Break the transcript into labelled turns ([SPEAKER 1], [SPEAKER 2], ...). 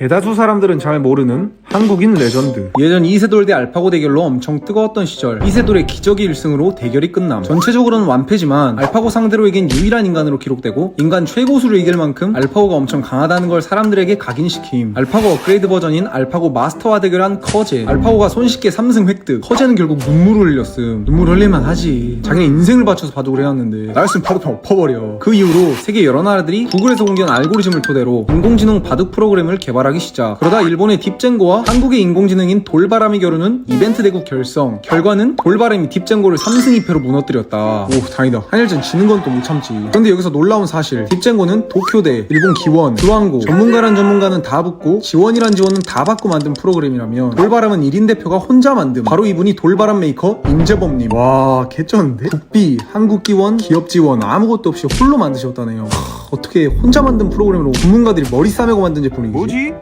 [SPEAKER 1] 대다수 사람들은 잘 모르는 한국인 레전드.
[SPEAKER 2] 예전 이세돌 대 알파고 대결로 엄청 뜨거웠던 시절. 이세돌의 기적의 1승으로 대결이 끝남. 전체적으로는 완패지만 알파고 상대로 이긴 유일한 인간으로 기록되고 인간 최고수를 이길 만큼 알파고가 엄청 강하다는 걸 사람들에게 각인시킴. 알파고 업그레이드 버전인 알파고 마스터와 대결한 커제. 알파고가 손쉽게 3승 획득. 커제는 결국 눈물을 흘렸음. 눈물 흘릴만 하지. 자기는 인생을 바쳐서 바둑을 해왔는데 나였으면 바둑판 엎어버려. 그 이후로 세계 여러 나라들이 구글에서 공개한 알고리즘을 토대로 인공지능 바둑 프로그램을 개발하기 시작. 그러다 일본의 딥젠고와 한국의 인공지능인 돌바람이 겨루는 이벤트 대국 결성. 결과는 돌바람이 딥젠고를 3승 2패로 무너뜨렸다. 오 다행이다. 한일전 지는 건 또 못 참지. 그런데 여기서 놀라운 사실. 딥젠고는 도쿄대 일본 기원 주한고 전문가란 전문가는 다 붙고 지원이란 지원은 다 받고 만든 프로그램이라면 돌바람은 1인 대표가 혼자 만듦 바로 이분이 돌바람 메이커 임재범님. 와 개쩌는데? 국비 한국 기원 기업 지원 아무것도 없이 홀로 만드셨다네요. 하, 어떻게 혼자 만든 프로그램으로 전문가들이 머리 싸매고 만든 제품이지?
[SPEAKER 1] 뭐지?